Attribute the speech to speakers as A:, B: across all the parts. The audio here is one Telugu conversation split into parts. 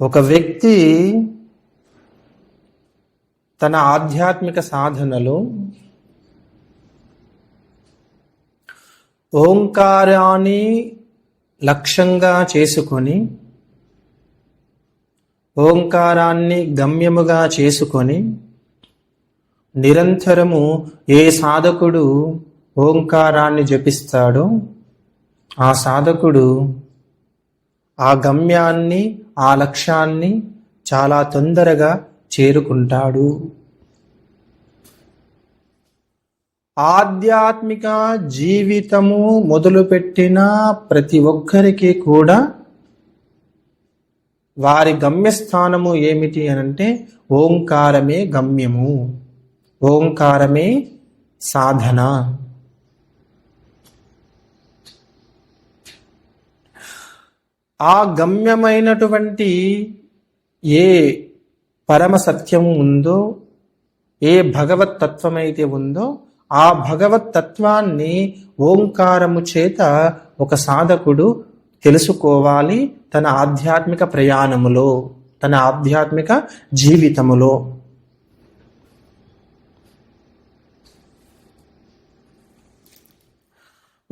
A: ఒక వ్యక్తి తన ఆధ్యాత్మిక సాధనలో ఓంకారాన్ని లక్ష్యంగా చేసుకొని ఓంకారాన్ని గమ్యముగా చేసుకొని నిరంతరము ఏ సాధకుడు ఓంకారాన్ని జపిస్తాడో ఆ సాధకుడు ఆ గమ్యాన్ని ఆ లక్ష్యాన్ని చాలా తొందరగా చేరుకుంటాడు. ఆధ్యాత్మిక జీవితము మొదలుపెట్టిన ప్రతి ఒక్కరికి కూడా వారి గమ్యస్థానము ఏమిటి అనంటే ఓంకారమే గమ్యము. ఓంకారమే సాధన. ఆ గమ్యమైనటువంటి ఏ పరమ సత్యం ఉందో ఏ భగవత్ తత్వమైతే ఉందో ఆ భగవత్ తత్వాన్ని ఓంకారము చేత ఒక సాధకుడు తెలుసుకోవాలి తన ఆధ్యాత్మిక ప్రయాణములో తన ఆధ్యాత్మిక జీవితములో.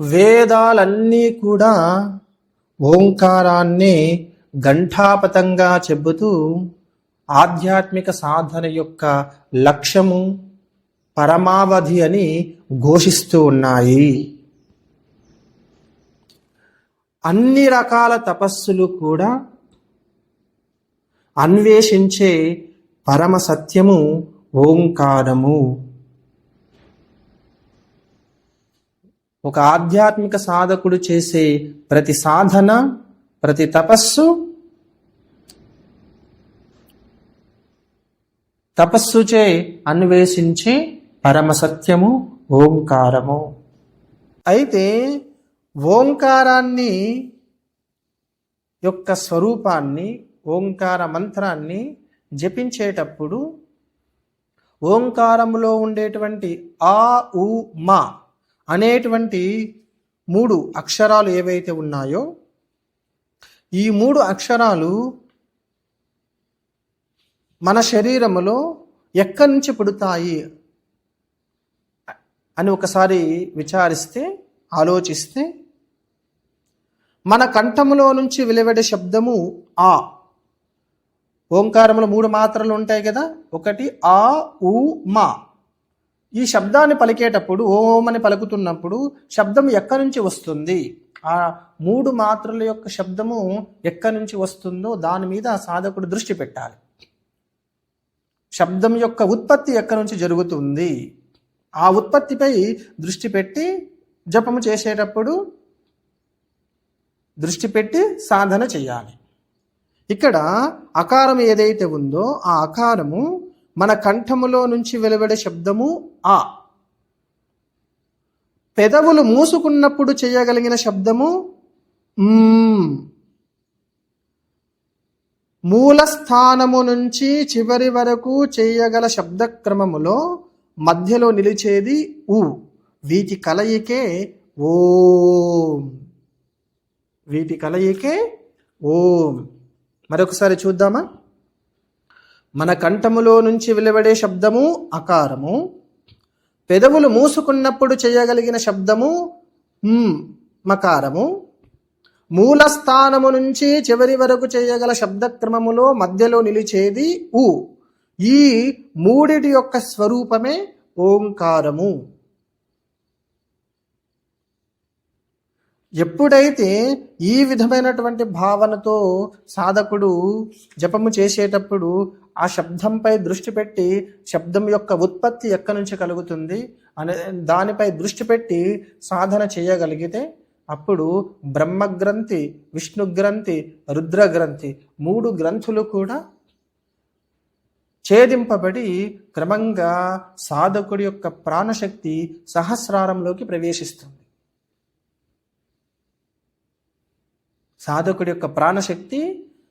A: వేదాలన్నీ కూడా ఓంకారాన్ని ఘంటాపతంగా చెబుతూ ఆధ్యాత్మిక సాధన యొక్క లక్ష్యము పరమావధి అని ఘోషిస్తూ ఉన్నాయి. అన్ని రకాల తపస్సులు కూడా అన్వేషించే పరమ సత్యము ఓంకారము. ఒక ఆధ్యాత్మిక సాధకుడు చేసే ప్రతి సాధన ప్రతి తపస్సు తపస్సుచే అన్వేషించే పరమ సత్యము ఓంకారము. అయితే ఓంకారాన్ని యొక్క స్వరూపాన్ని ఓంకార మంత్రాన్ని జపించేటప్పుడు ఓంకారములో ఉండేటువంటి ఆ ఉ మా అనేటువంటి మూడు అక్షరాలు ఏవైతే ఉన్నాయో ఈ మూడు అక్షరాలు మన శరీరములో ఎక్కడి నుంచి పుడతాయి అని ఒకసారి విచారిస్తే ఆలోచిస్తే మన కంఠములో నుంచి వెలువడే శబ్దము ఆ. ఓంకారములో మూడు మాత్రలు ఉంటాయి కదా ఒకటి ఆ ఉ మా. ఈ శబ్దాన్ని పలికేటప్పుడు ఓం అని పలుకుతున్నప్పుడు శబ్దం ఎక్కడి నుంచి వస్తుంది? ఆ మూడు మాత్రల యొక్క శబ్దము ఎక్కడి నుంచి వస్తుందో దాని మీద సాధకుడు దృష్టి పెట్టాలి. శబ్దం యొక్క ఉత్పత్తి ఎక్కడి నుంచి జరుగుతుంది? ఆ ఉత్పత్తిపై దృష్టి పెట్టి జపము చేసేటప్పుడు దృష్టి పెట్టి సాధన చేయాలి. ఇక్కడ అకారం ఏదైతే ఉందో ఆ అకారము మన కంఠములో నుంచి వెలువడే శబ్దము ఆ. పెదవులు మూసుకున్నప్పుడు చేయగలిగిన శబ్దము మూల స్థానము నుంచి చివరి వరకు చేయగల శబ్దక్రమములో మధ్యలో నిలిచేది ఉ వీటి కలయికే ఓం. వీటి కలయికే ఓం. మరొకసారి చూద్దామా? మన కంఠములో నుంచి వెలువడే శబ్దము అకారము. పెదవులు మూసుకున్నప్పుడు చేయగలిగిన శబ్దము మకారము. మూల స్థానము నుంచి చివరి వరకు చేయగల శబ్దక్రమములో మధ్యలో నిలిచేది ఉ ఈ మూడిటి యొక్క స్వరూపమే ఓంకారము. ఎప్పుడైతే ఈ విధమైనటువంటి భావనతో సాధకుడు జపము చేసేటప్పుడు ఆ శబ్దంపై దృష్టి పెట్టి శబ్దం యొక్క ఉత్పత్తి ఎక్కడి నుంచి కలుగుతుంది అనే దానిపై దృష్టి పెట్టి సాధన చేయగలిగితే అప్పుడు బ్రహ్మగ్రంథి విష్ణు గ్రంథి రుద్ర గ్రంథి మూడు గ్రంథులు కూడా ఛేదింపబడి క్రమంగా సాధకుడి యొక్క ప్రాణశక్తి సహస్రారంలోకి ప్రవేశిస్తుంది. సాధకుడి యొక్క ప్రాణశక్తి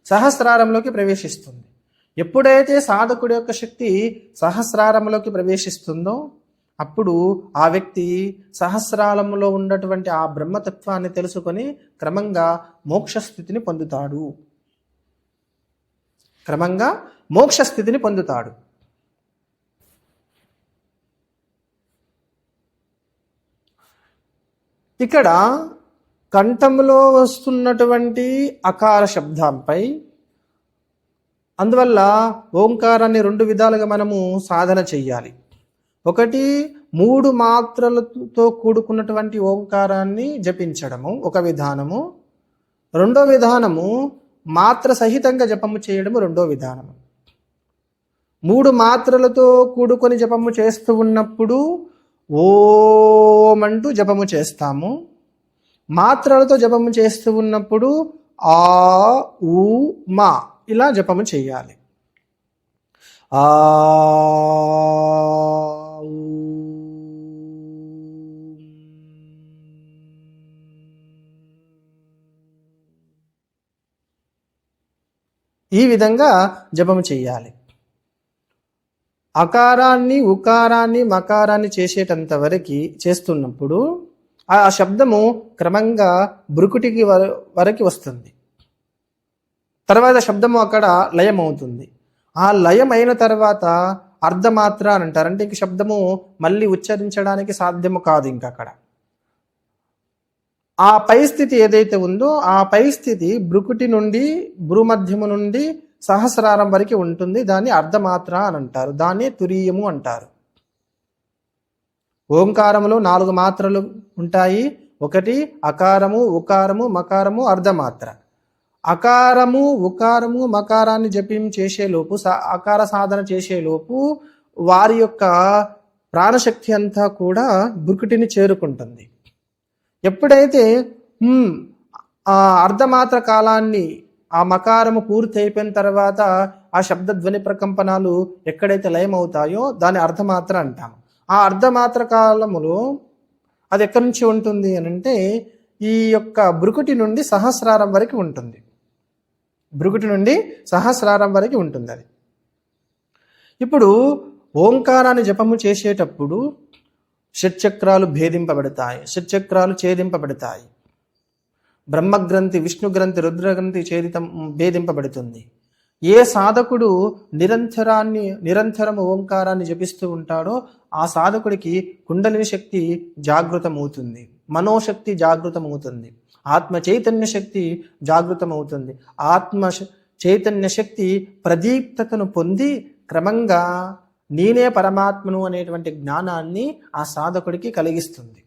A: సహస్రారంలోకి ప్రవేశిస్తుంది. ఎప్పుడైతే సాధకుడి యొక్క శక్తి సహస్రారంలోకి ప్రవేశిస్తుందో అప్పుడు ఆ వ్యక్తి సహస్రాలంలో ఉన్నటువంటి ఆ బ్రహ్మతత్వాన్ని తెలుసుకొని క్రమంగా మోక్షస్థితిని పొందుతాడు. క్రమంగా మోక్షస్థితిని పొందుతాడు. ఇక్కడ కంఠంలో వస్తున్నటువంటి అకార శబ్దంపై అందువల్ల ఓంకారాన్ని రెండు విధాలుగా మనము సాధన చెయ్యాలి. ఒకటి మూడు మాత్రలతో కూడుకున్నటువంటి ఓంకారాన్ని జపించడము ఒక విధానము. రెండో విధానము మాత్ర సహితంగా జపము చేయడము రెండో విధానము. మూడు మాత్రలతో కూడుకొని జపము చేస్తూ ఉన్నప్పుడు ఓం అంటూ జపము చేస్తాము. మాత్రలతో జపము చేస్తూ ఉన్నప్పుడు ఆ ఉ మా ఇలా జపము చేయాలి. ఆ ఈ విధంగా జపము చేయాలి. అకారాన్ని ఉకారాన్ని మకారాన్ని చేసేటంత వరకు చేస్తున్నప్పుడు ఆ శబ్దము క్రమంగా బురుకుటికి వరకు వస్తుంది. తర్వాత శబ్దము అక్కడ లయం అవుతుంది ఆ లయం అయిన తర్వాత అర్ధమాత్ర అని అంటారు. అంటే ఇంక శబ్దము మళ్ళీ ఉచ్చరించడానికి సాధ్యము కాదు ఇంక అక్కడ. ఆ పరిస్థితి ఏదైతే ఉందో ఆ పరిస్థితి బ్రుకుటి నుండి భ్రూమధ్యము నుండి సహస్రారం వరకు ఉంటుంది. దాన్ని అర్ధమాత్ర అని అంటారు. దాన్ని తురీయము అంటారు. ఓంకారములో నాలుగు మాత్రలు ఉంటాయి. ఒకటి అకారము ఉకారము మకారము అర్ధమాత్ర. అకారము ఉకారము మకారాన్ని జపం చేసేలోపు సా- అకార సాధన చేసేలోపు వారి యొక్క ప్రాణశక్తి అంతా కూడా బుకుటిని చేరుకుంటుంది. ఎప్పుడైతే ఆ అర్ధమాత్ర కాలాన్ని ఆ మకారము పూర్తి అయిపోయిన తర్వాత ఆ శబ్ద ధ్వని ప్రకంపనాలు ఎక్కడైతే లయం అవుతాయో దాన్ని అర్ధమాత్ర అంటాము. ఆ అర్ధమాత్ర కాలములో అది ఎక్కడి నుంచి ఉంటుంది అని అంటే ఈ యొక్క బ్రుకుటి నుండి సహస్రారం వరకు ఉంటుంది. బ్రుకుటి నుండి సహస్రారం వరకు ఉంటుంది అది. ఇప్పుడు ఓంకారాన్ని జపము చేసేటప్పుడు షట్చక్రాలు భేదింపబడతాయి షట్చక్రాలు ఛేదింపబడతాయి. బ్రహ్మగ్రంథి విష్ణుగ్రంథి రుద్రగ్రంథి ఛేదితం భేదింపబడుతుంది. ఏ సాధకుడు నిరంతరాన్ని నిరంతరము ఓంకారాన్ని జపిస్తూ ఉంటాడో ఆ సాధకుడికి కుండలిని శక్తి జాగృతమవుతుంది. మనోశక్తి జాగృతమవుతుంది. ఆత్మ చైతన్య శక్తి జాగృతమవుతుంది. ఆత్మ చైతన్య శక్తి ప్రదీప్తతను పొంది క్రమంగా నేనే పరమాత్మను అనేటువంటి జ్ఞానాన్ని ఆ సాధకుడికి కలిగిస్తుంది.